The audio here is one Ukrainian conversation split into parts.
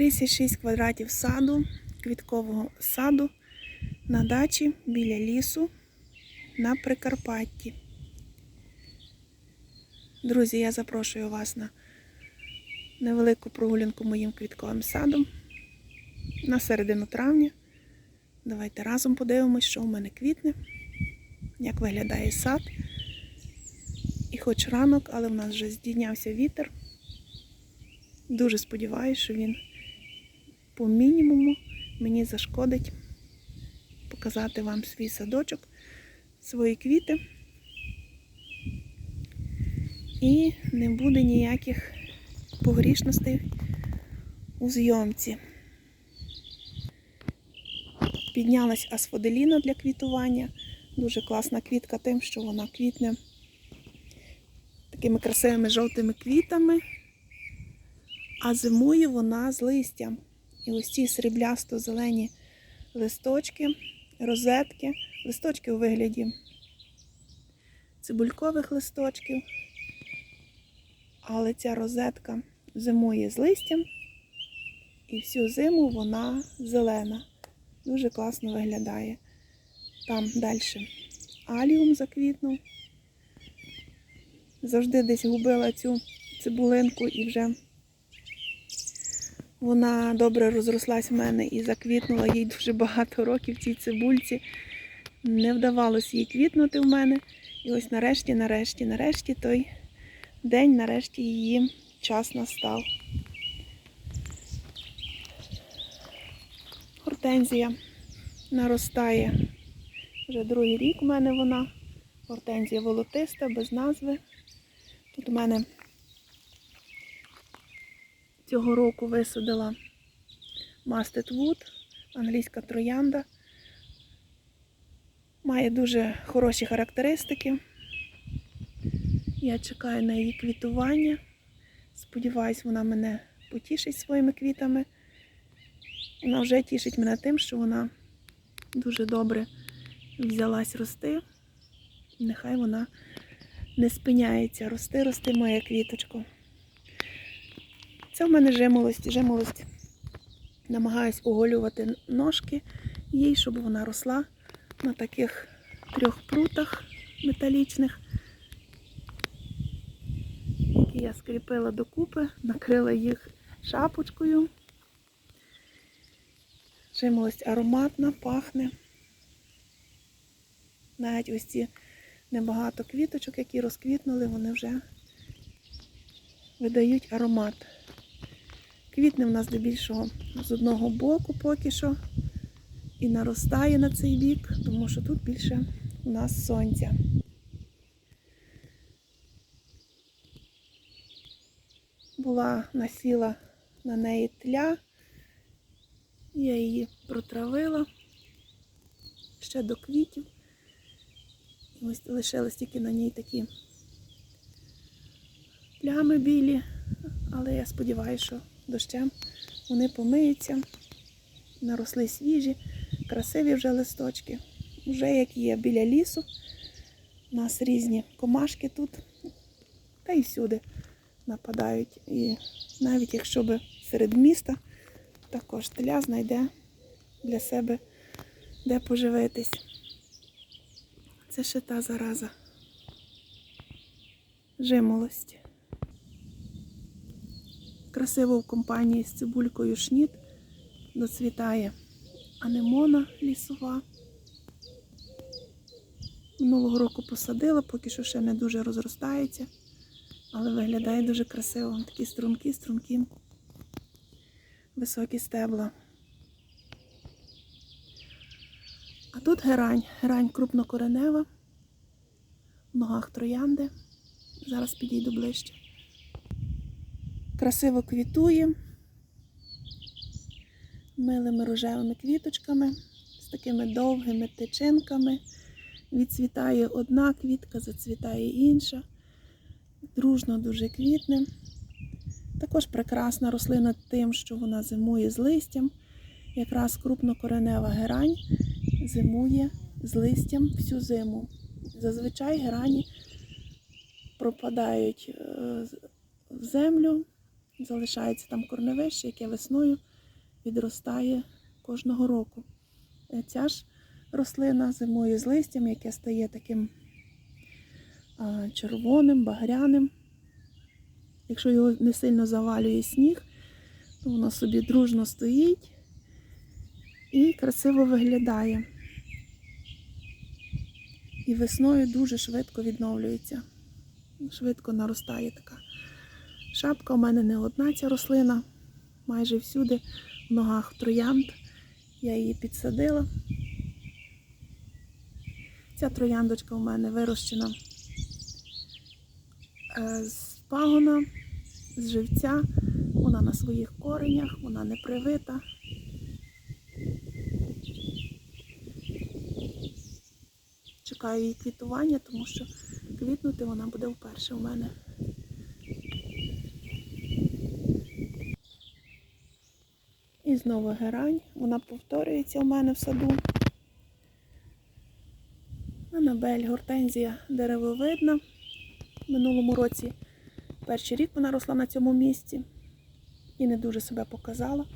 36 квадратів саду, квіткового саду на дачі біля лісу на Прикарпатті. Друзі, я запрошую вас на невелику прогулянку моїм квітковим садом на середину травня. Давайте разом подивимось, що у мене квітне, як виглядає сад. І хоч ранок, але в нас вже здійнявся вітер. Дуже сподіваюся, що він по мінімуму мені зашкодить показати вам свій садочок, свої квіти. І не буде ніяких погрішностей у зйомці. Піднялась асфоделіна для квітування. Дуже класна квітка тим, що вона квітне такими красивими жовтими квітами, а зимує вона з листям. І ось ці сріблясто-зелені листочки, розетки, листочки у вигляді цибулькових листочків. Але ця розетка зимує з листям, і всю зиму вона зелена. Дуже класно виглядає. Там далі аліум заквітнув. Завжди десь губила цю цибулинку і вже вона добре розрослась в мене і заквітнула їй дуже багато років цій цибульці. Не вдавалося їй квітнути в мене. І ось нарешті, нарешті, нарешті той день, нарешті її час настав. Гортензія наростає вже другий рік у мене вона. Гортензія волотиста, без назви. Тут у мене цього року висадила Masted Wood, англійська троянда. Має дуже хороші характеристики. Я чекаю на її квітування. Сподіваюсь, вона мене потішить своїми квітами. Вона вже тішить мене тим, що вона дуже добре взялась рости. Нехай вона не спиняється. Рости, рости, моя квіточко. Це в мене жимолость. Жимолость. Намагаюсь оголювати ножки їй, щоб вона росла на таких трьох прутах металічних, які я скріпила докупи, накрила їх шапочкою. Жимолость ароматна, пахне. Навіть ось ці небагато квіточок, які розквітнули, вони вже видають аромат. Квітне в нас здебільшого з одного боку поки що і наростає на цей бік, тому що тут більше у нас сонця. Була насіла на неї тля, я її протравила ще до квітів. Ось лишились тільки на ній такі плями білі, але я сподіваюся, що дощем вони помиються, наросли свіжі, красиві вже листочки. Вже як є біля лісу. У нас різні комашки тут, та й всюди нападають. І навіть якщо би серед міста, також теля знайде для себе де поживитись. Це ще та зараза. Жимолость. Красиво в компанії з цибулькою шніт доцвітає анемона лісова. Минулого року посадила, поки що ще не дуже розростається, але виглядає дуже красиво. Такі струнки, струнки, високі стебла. А тут герань. Герань крупнокоренева, в ногах троянди. Зараз підійду ближче. Красиво квітує милими рожевими квіточками, з такими довгими тичинками. Відцвітає одна квітка, зацвітає інша. Дружно дуже квітне. Також прекрасна рослина тим, що вона зимує з листям. Якраз крупнокоренева герань зимує з листям всю зиму. Зазвичай герані пропадають е, в землю, залишається там корневище, яке весною відростає кожного року. Е, Ця ж рослина зимує з листям, яке стає таким червоним, багряним. Якщо його не сильно завалює сніг, то воно собі дружно стоїть і красиво виглядає. І весною дуже швидко відновлюється. Швидко наростає така шапка. У мене не одна ця рослина. Майже всюди в ногах троянд. Я її підсадила. Ця трояндочка у мене вирощена е, з пагона, з живця. Вона на своїх коренях, вона не привита. Чекаю її квітування, тому що квітнути вона буде вперше у мене. І знову герань. Вона повторюється у мене в саду. Анабель, гортензія деревовидна. В минулому році перший рік вона росла на цьому місці і не дуже себе показала.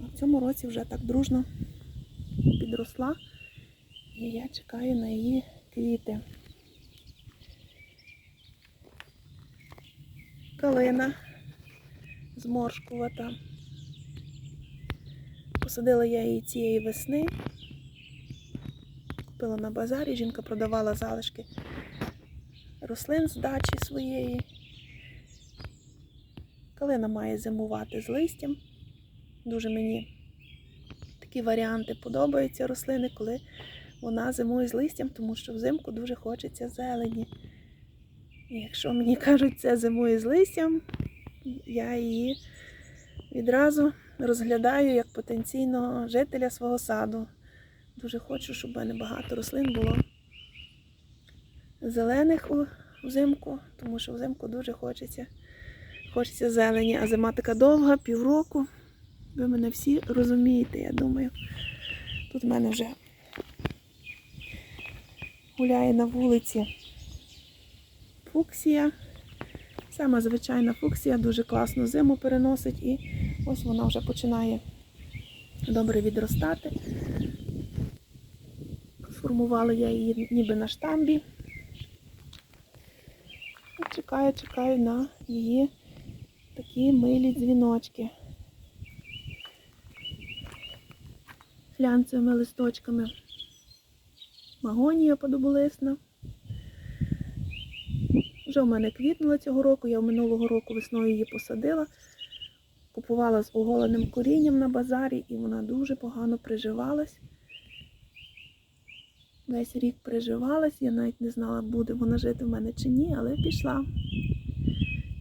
А в цьому році вже так дружно підросла. І я чекаю на її квіти. Калина зморшкувата. Посадила я її цієї весни. Купила на базарі, жінка продавала залишки рослин з дачі своєї. Калина має зимувати з листям. Дуже мені такі варіанти подобаються рослини, коли вона зимує з листям, тому що взимку дуже хочеться зелені. І якщо мені кажуть, це зимує з листям, я її відразу розглядаю як потенційного жителя свого саду. Дуже хочу, щоб в мене багато рослин було зелених взимку, тому що взимку дуже хочеться. Хочеться зелені, а зима така довга, півроку. Ви мене всі розумієте, я думаю. Тут в мене вже гуляє на вулиці фуксія. Сама звичайна фуксія дуже класно зиму переносить і ось вона вже починає добре відростати. Сформувала я її ніби на штамбі. Чекаю, чекаю на її такі милі дзвіночки. Глянцевими листочками. Магонія подоболисна. Вже в мене квітнула цього року, я минулого року весною її посадила. Купувала з оголеним корінням на базарі і вона дуже погано приживалась. Весь рік приживалась, я навіть не знала, буде вона жити в мене чи ні, але пішла.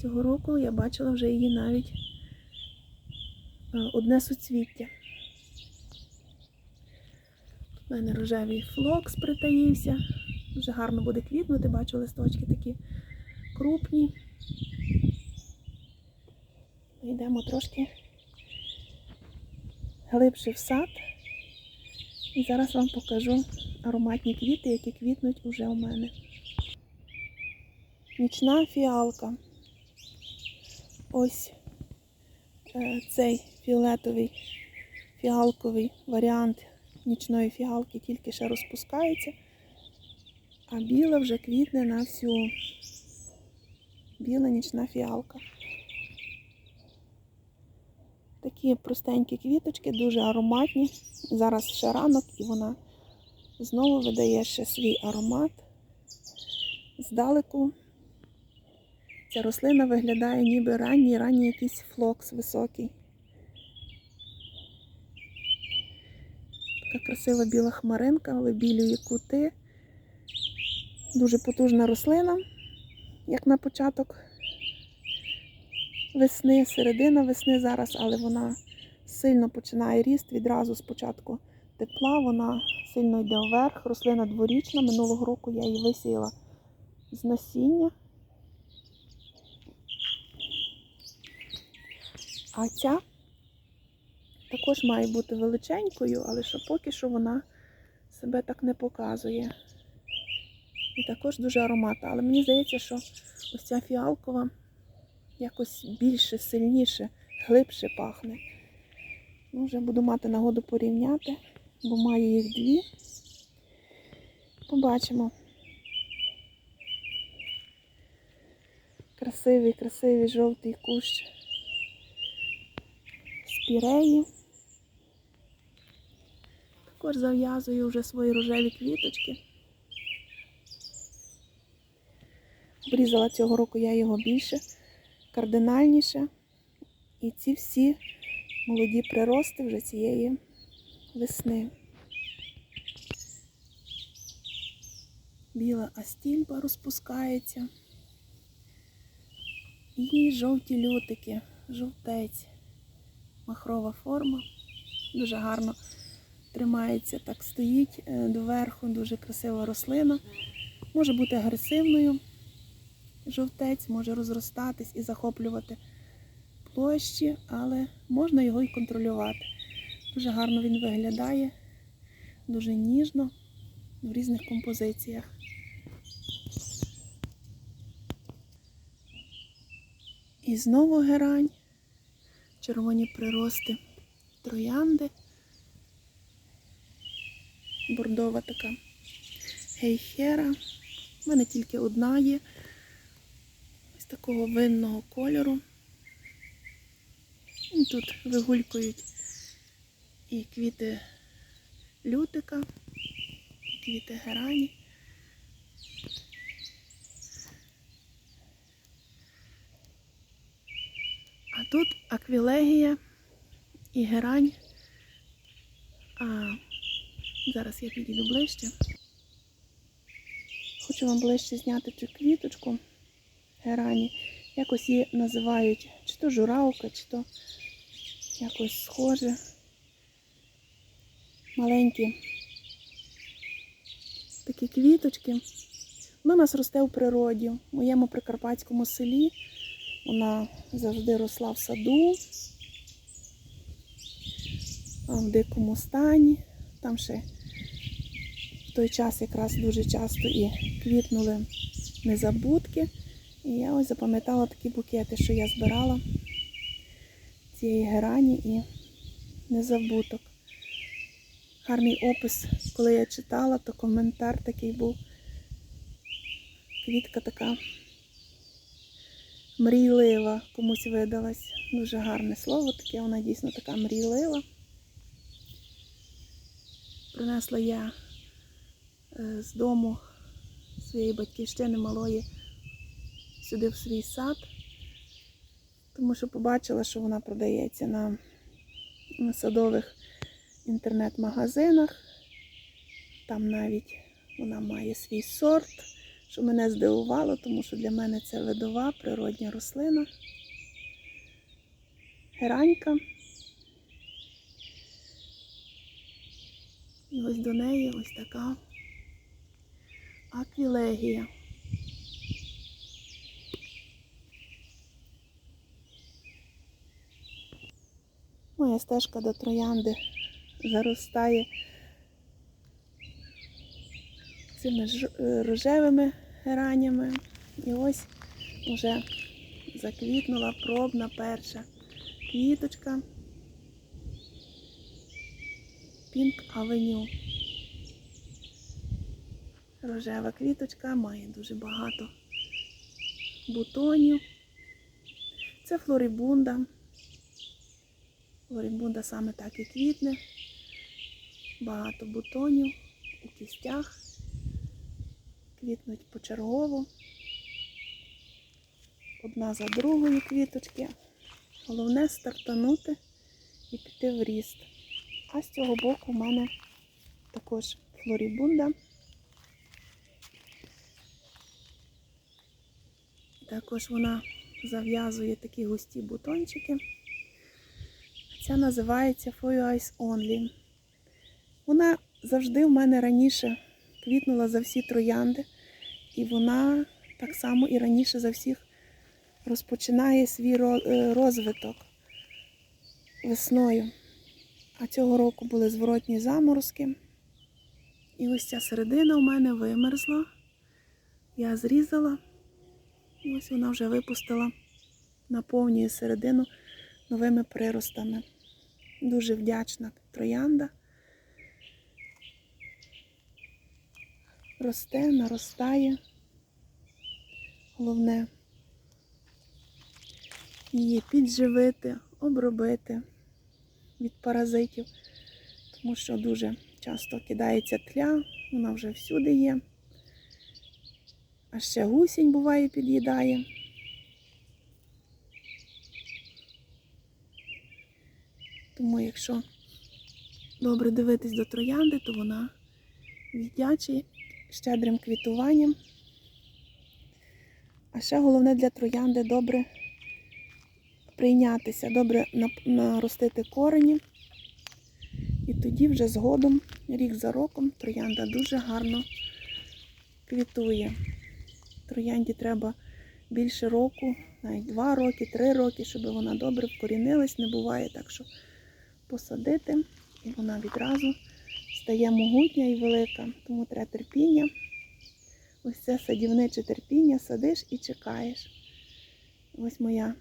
Цього року я бачила вже її навіть е, одне суцвіття. В мене рожевий флокс притаївся. Дуже гарно буде квітнути, бачу листочки такі крупні. Йдемо трошки глибше в сад. І зараз вам покажу ароматні квіти, які квітнуть уже у мене. Нічна фіалка. Ось е, цей фіолетовий фіалковий варіант нічної фіалки тільки ще розпускається, а біла вже квітне на всю. Біла нічна фіалка. Такі простенькі квіточки, дуже ароматні. Зараз ще ранок і вона знову видає ще свій аромат. Здалеку ця рослина виглядає ніби ранній, ранній якийсь флокс високий. Така красива біла хмаринка, вибілює кути. Дуже потужна рослина, як на початок весни, середина весни зараз, але вона сильно починає ріст відразу з початку тепла, вона сильно йде вверх. Рослина дворічна. Минулого року я її висіяла з насіння. А ця також має бути величенькою, але що поки що вона себе так не показує. І також дуже ароматна. Але мені здається, що ось ця фіалкова якось більше, сильніше, глибше пахне. Ну, вже буду мати нагоду порівняти, бо маю їх дві. Побачимо. Красивий, красивий жовтий кущ спіреї. Також зав'язую вже свої рожеві квіточки. Обрізала цього року я його більше, кардинальніше. І ці всі молоді прирости вже цієї весни. Біла астільба розпускається. І жовті лютики, жовтець, махрова форма. Дуже гарно тримається, так стоїть е, доверху, дуже красива рослина. Може бути агресивною. Жовтець може розростатись і захоплювати площі, але можна його і контролювати. Дуже гарно він виглядає, дуже ніжно в різних композиціях. І знову герань, червоні прирости, троянди, бордова така гейхера. У мене тільки одна є, такого винного кольору. Тут вигулькують і квіти лютика, і квіти герані. А тут аквілегія і герань. А зараз я підійду ближче. Хочу вам ближче зняти цю квіточку герані. Якось її називають чи то журавка, чи то якось схоже. Маленькі такі квіточки. Вона у нас росте у природі, в моєму прикарпатському селі. Вона завжди росла в саду, в дикому стані. Там ще в той час якраз дуже часто і квітнули незабудки. І я ось запам'ятала такі букети, що я збирала цієї герані і незабуток. Гарний опис, коли я читала, то коментар такий був. Квітка така мрійлива комусь видалась. Дуже гарне слово таке, вона дійсно така мрійлива. Принесла я е, з дому своєї батьківщини малої сюди в свій сад, тому що побачила, що вона продається на, на садових інтернет-магазинах. Там навіть вона має свій сорт, що мене здивувало, тому що для мене це видова природня рослина. Геранька. І ось до неї ось така аквілегія. Моя стежка до троянди заростає цими е, рожевими геранями. І ось вже заквітнула пробна перша квіточка. Пінк Авеню. Рожева квіточка має дуже багато бутонів. Це флорибунда. Флорибунда саме так і квітне. Багато бутонів у кістях. Квітнуть почергово. Одна за другою квіточки. Головне стартанути і піти в ріст. А з цього боку в мене також флорібунда. Також вона зав'язує такі густі бутончики. Ця називається For Your Eyes Only. Вона завжди в мене раніше квітнула за всі троянди, і вона так само і раніше за всіх розпочинає свій е, розвиток весною. А цього року були зворотні заморозки. І ось ця середина у мене вимерзла. Я зрізала. І ось вона вже випустила, наповнює середину новими приростами. Дуже вдячна троянда. Росте, наростає. Головне її підживити, обробити від паразитів, тому що дуже часто кидається тля, вона вже всюди є. А ще гусінь буває під'їдає. Тому якщо добре дивитись до троянди, то вона віддячить щедрим квітуванням. А ще головне для троянди добре прийнятися, добре наростити корені. І тоді вже згодом, рік за роком, троянда дуже гарно квітує. Троянді треба більше року, навіть два роки, три роки, щоб вона добре вкорінилась. Не буває так, що посадити, і вона відразу стає могутня і велика. Тому треба терпіння. Ось це садівниче терпіння, садиш і чекаєш. Ось моя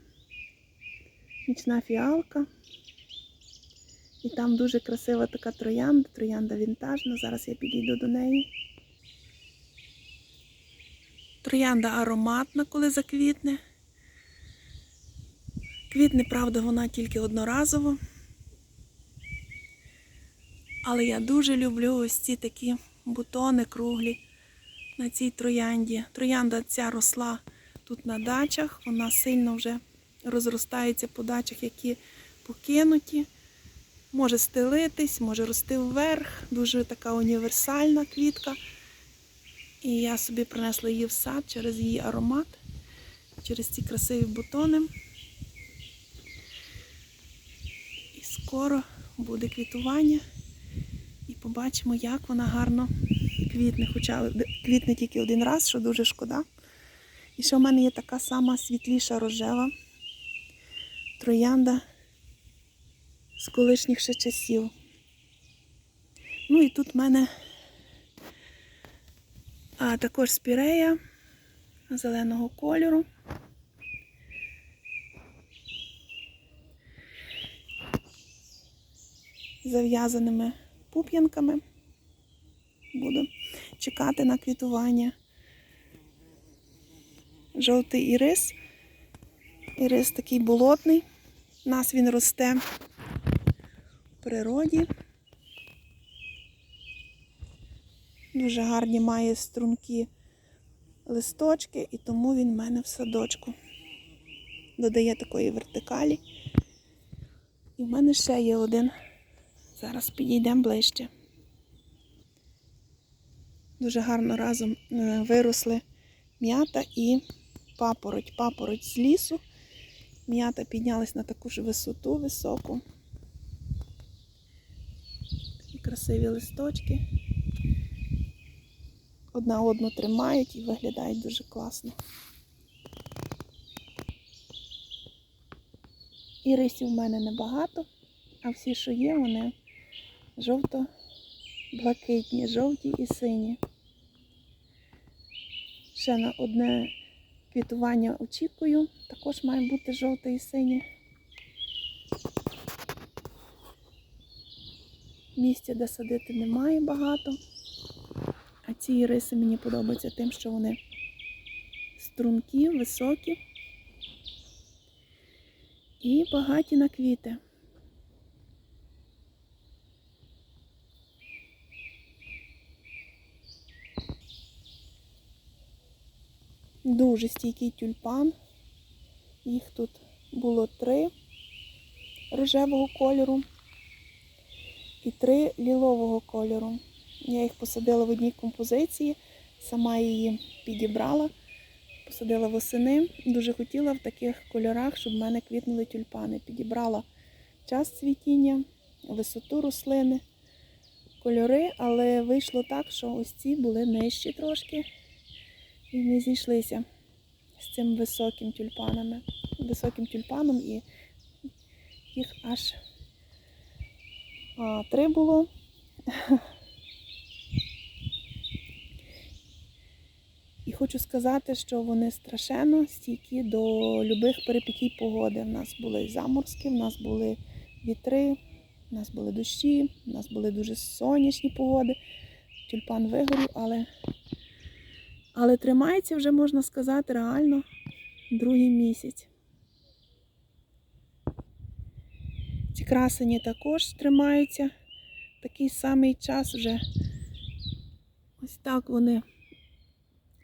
нічна фіалка. І там дуже красива така троянда, троянда вінтажна. Зараз я підійду до неї. Троянда ароматна, коли заквітне. Квітне, правда, вона тільки одноразово. Але я дуже люблю ось ці такі бутони круглі на цій троянді. Троянда ця росла тут на дачах, вона сильно вже розростається по дачах, які покинуті. Може стелитись, може рости вверх. Дуже така універсальна квітка. І я собі принесла її в сад через її аромат, через ці красиві бутони. І скоро буде квітування. Побачимо, як вона гарно квітне. Хоча квітне тільки один раз, що дуже шкода. І ще в мене є така сама світліша рожева троянда з колишніх ще часів. Ну і тут в мене а, також спірея зеленого кольору. Зав'язаними пуп'янками. Буду чекати на квітування. Жовтий ірис. Ірис такий болотний. У нас він росте в природі. Дуже гарні має струнки листочки, і тому він в мене в садочку. Додає такої вертикалі. І в мене ще є один. Зараз підійдемо ближче. Дуже гарно разом е, виросли м'ята і папороть. Папороть з лісу. М'ята піднялась на таку ж висоту високу. Такі красиві листочки. Одна одну тримають і виглядають дуже класно. Ірисів в мене небагато, а всі, що є, вони жовто-блакитні, жовті і сині. Ще на одне квітування очікую. Також має бути жовте і синє. Місця, де садити, немає багато. А ці іриси мені подобаються тим, що вони стрункі, високі і багаті на квіти. Дуже стійкий тюльпан. Їх тут було три рожевого кольору і три лілового кольору. Я їх посадила в одній композиції, сама її підібрала, посадила восени. Дуже хотіла в таких кольорах, щоб в мене квітнули тюльпани. Підібрала час цвітіння, висоту рослини, кольори, але вийшло так, що ось ці були нижчі трошки і не зійшлися з цим високим тюльпанами. Високим тюльпаном і їх аж а, три було. І хочу сказати, що вони страшенно стійкі до любих перипетій погоди. У нас були заморозки, в нас були вітри, У нас були дощі, у нас були дуже сонячні погоди. Тюльпан вигорів, але, але тримається вже, можна сказати, реально другий місяць. Ці красені також тримаються такий самий час вже. Ось так вони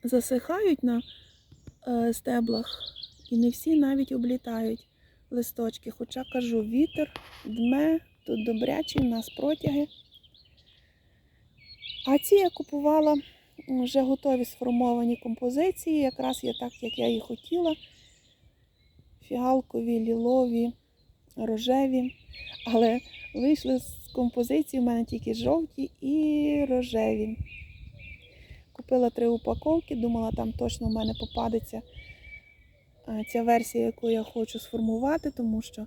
засихають на е, стеблах, і не всі навіть облітають листочки. Хоча кажу, вітер дме, тут добрячий, у нас протяги. А ці я купувала вже готові сформовані композиції, якраз є так, як я і хотіла. Фіалкові, лілові, рожеві. Але вийшли з композиції в мене тільки жовті і рожеві. Купила три упаковки, думала, там точно в мене попадеться е, ця версія, яку я хочу сформувати, тому що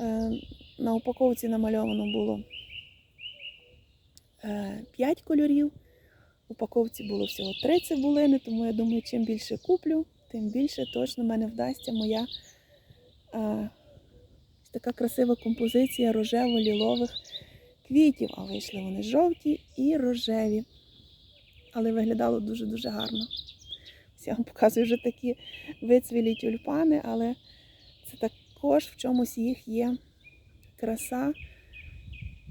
е, на упаковці намальовано було 5 кольорів. Упаковці було всього 3 цибулини, тому я думаю, чим більше куплю, тим більше точно мене вдасться моя ось така красива композиція рожево-лілових квітів. А вийшли вони жовті і рожеві. Але виглядало дуже-дуже гарно. Ось я вам показую вже такі вицвілі тюльпани, але це також в чомусь їх є краса,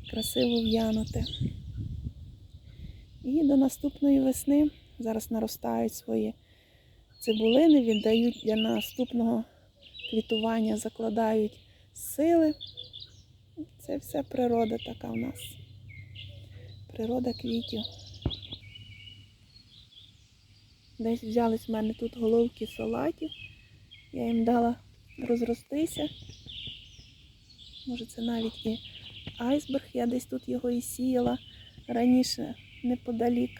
красиво в'янути. І до наступної весни зараз наростають свої цибулини, віддають для наступного квітування, закладають сили. Це все природа така в нас. Природа квітів. Десь взялись в мене тут головки салатів. Я їм дала розростися. Може це навіть і айсберг. Я десь тут його і сіяла раніше неподалік.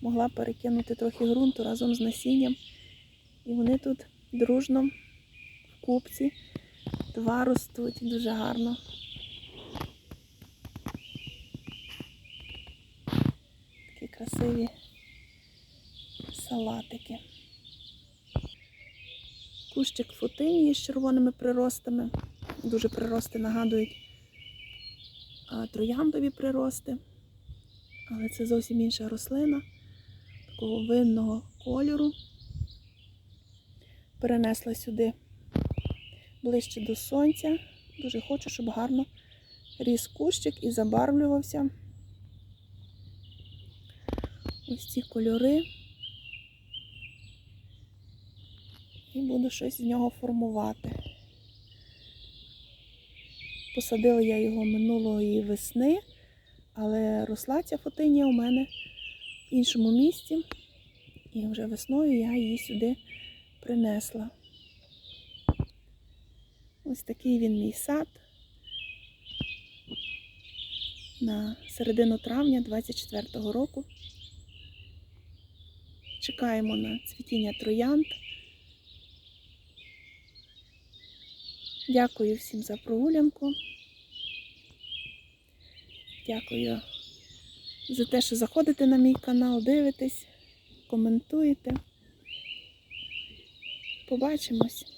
Могла перекинути трохи ґрунту разом з насінням. І вони тут дружно в купці. Два ростуть дуже гарно. Такі красиві салатики. Кущик футинії з червоними приростами. Дуже прирости нагадують трояндові прирости. Але це зовсім інша рослина, такого винного кольору. Перенесла сюди ближче до сонця. Дуже хочу, щоб гарно ріс кущик і забарвлювався. Ось ці кольори. І буду щось з нього формувати. Посадила я його минулої весни, але росла ця фотинія у мене в іншому місці. І вже весною я її сюди принесла. Ось такий він мій сад. На середину травня 24-го року. Чекаємо на цвітіння троянд. Дякую всім за прогулянку. Дякую за те, що заходите на мій канал, дивитесь, коментуєте. Побачимось.